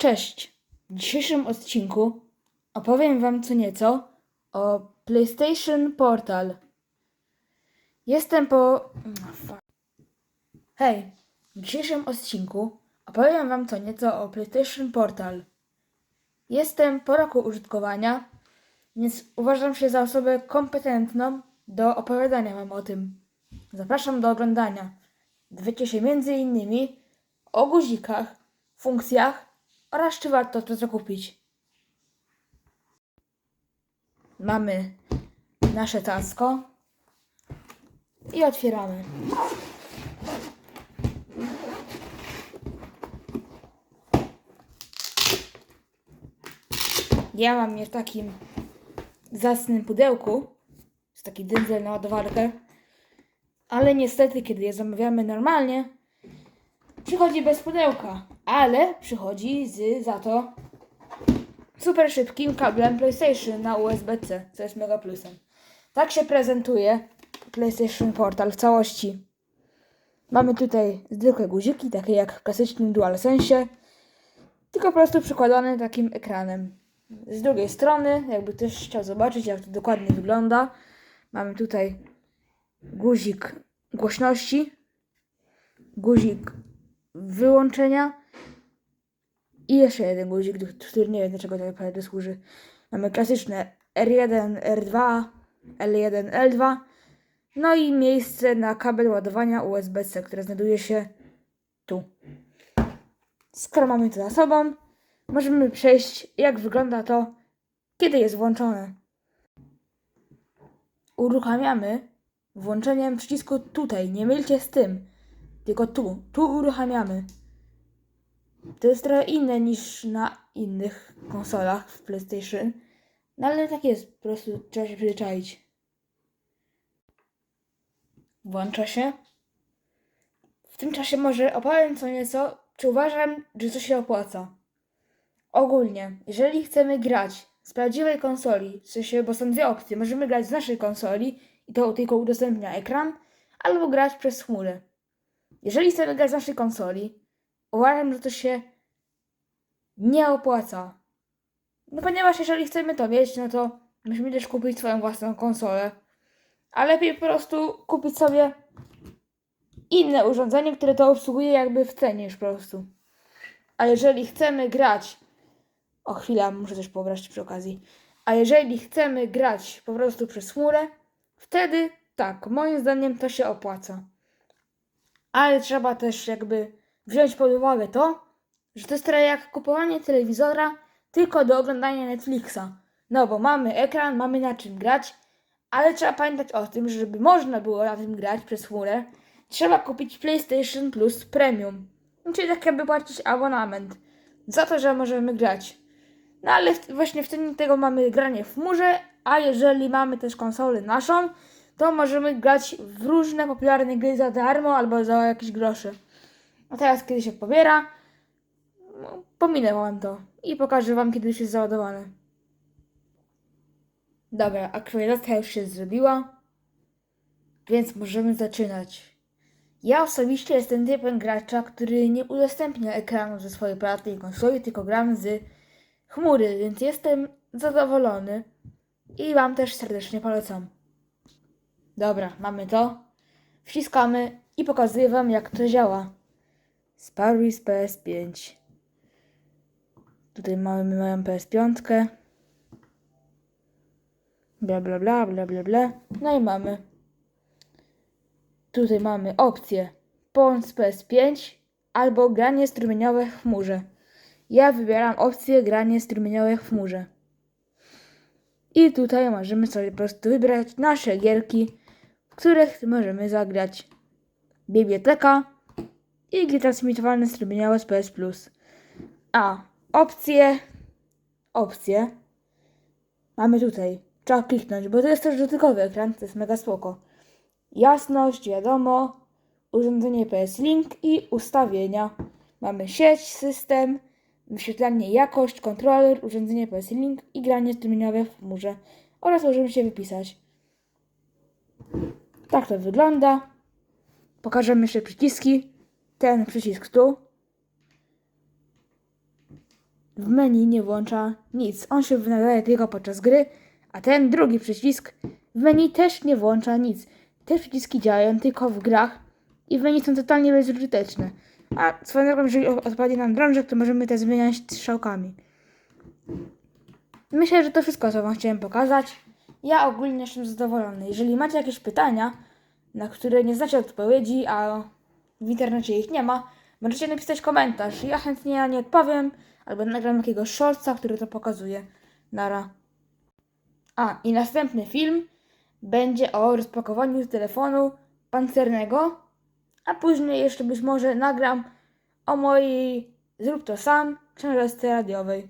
Cześć! W dzisiejszym odcinku opowiem Wam co nieco o PlayStation Portal. Jestem po. fuck. Hej! W dzisiejszym odcinku opowiem Wam co nieco o PlayStation Portal. Jestem po roku użytkowania, więc uważam się za osobę kompetentną do opowiadania Wam o tym. Zapraszam do oglądania. Dowiecie się innymi o guzikach, funkcjach oraz czy warto to zakupić. Mamy nasze tasko i otwieramy. Ja mam je w takim zacnym pudełku. Jest taki dędzel na ładowarkę. Ale niestety, kiedy je zamawiamy normalnie, przychodzi bez pudełka, ale przychodzi z za to super szybkim kablem PlayStation na USB-C, co jest mega plusem. Tak się prezentuje PlayStation Portal w całości. Mamy tutaj zwykłe guziki, takie jak w klasycznym DualSense, tylko po prostu przykładane takim ekranem. Z drugiej strony, jakby ktoś chciał zobaczyć, jak to dokładnie wygląda, mamy tutaj guzik głośności, guzik wyłączenia i jeszcze jeden guzik, który nie wiem dlaczego tak naprawdę służy. Mamy klasyczne R1, R2, L1, L2, no i miejsce na kabel ładowania USB-C, które znajduje się tu. Skoro mamy to za sobą, możemy przejść jak wygląda to, kiedy jest włączone. Uruchamiamy włączeniem przycisku tutaj, nie mylcie z tym, tylko tu, tu uruchamiamy. To jest trochę inne niż na innych konsolach w PlayStation, no ale tak jest, po prostu trzeba się przyzwyczaić. Włącza się. W tym czasie może opowiem co nieco, czy uważam, że to się opłaca. Ogólnie, jeżeli chcemy grać z prawdziwej konsoli, w sensie, bo są dwie opcje, możemy grać z naszej konsoli i to tylko udostępnia ekran, albo grać przez chmurę. Jeżeli chcemy grać z naszej konsoli, uważam, że to się nie opłaca. No ponieważ jeżeli chcemy to mieć, no to musimy też kupić swoją własną konsolę. A lepiej po prostu kupić sobie inne urządzenie, które to obsługuje jakby w cenie już po prostu. A jeżeli chcemy grać o chwilę, muszę też pobrać przy okazji. A jeżeli chcemy grać po prostu przez chmurę, wtedy tak, moim zdaniem to się opłaca. Ale trzeba też jakby wziąć pod uwagę to, że to jest trochę jak kupowanie telewizora tylko do oglądania Netflixa. No bo mamy ekran, mamy na czym grać, ale trzeba pamiętać o tym, że żeby można było na tym grać przez chmurę, trzeba kupić PlayStation Plus Premium. Czyli tak jakby płacić abonament za to, że możemy grać. No ale właśnie wtedy tego mamy granie w chmurze, a jeżeli mamy też konsolę naszą, to możemy grać w różne popularne gry za darmo albo za jakieś grosze. A teraz, kiedy się pobiera, no, pominę wam to i pokażę wam, kiedy już jest załadowane. Dobra, aktualizacja już się zrobiła, więc możemy zaczynać. Ja osobiście jestem typem gracza, który nie udostępnia ekranu ze swojej prywatnej konsoli, tylko gram z chmury, więc jestem zadowolony i Wam też serdecznie polecam. Dobra, mamy to. Wciskamy i pokazuję Wam, jak to działa. Sparris PS5. Tutaj mamy moją PS5. Bla bla bla bla bla bla. No i mamy. Tutaj mamy opcję z PS5 albo granie strumieniowe w chmurze. Ja wybieram opcję granie strumieniowe w chmurze. I tutaj możemy sobie po prostu wybrać nasze gierki, w których możemy zagrać. Biblioteka i gry transmitowane strumieniowe z PS Plus. A opcje, opcje mamy tutaj. Trzeba kliknąć, bo to jest też dotykowy ekran, to jest mega spoko. Jasność, wiadomo, urządzenie PS Link i ustawienia. Mamy sieć, system, wyświetlanie, jakość, kontroler, urządzenie PS Link i granie strumieniowe w chmurze oraz możemy się wypisać. Tak to wygląda. Pokażemy jeszcze przyciski. Ten przycisk tu. w menu nie włącza nic. On się nadaje tylko podczas gry, a ten drugi przycisk w menu też nie włącza nic. Te przyciski działają tylko w grach i w menu są totalnie bezużyteczne. A swoją drogą, jeżeli odpadnie nam drążek, to możemy te zmieniać strzałkami. Myślę, że to wszystko, co Wam chciałem pokazać. Ja ogólnie jestem zadowolony. Jeżeli macie jakieś pytania, na które nie znacie odpowiedzi, a w internecie ich nie ma, możecie napisać komentarz. Ja chętnie na nie odpowiem, albo nagram jakiegoś shortsa, który to pokazuje. Nara. A, i następny film będzie o rozpakowaniu telefonu pancernego, a później jeszcze być może nagram o mojej Zrób to sam książeczce radiowej.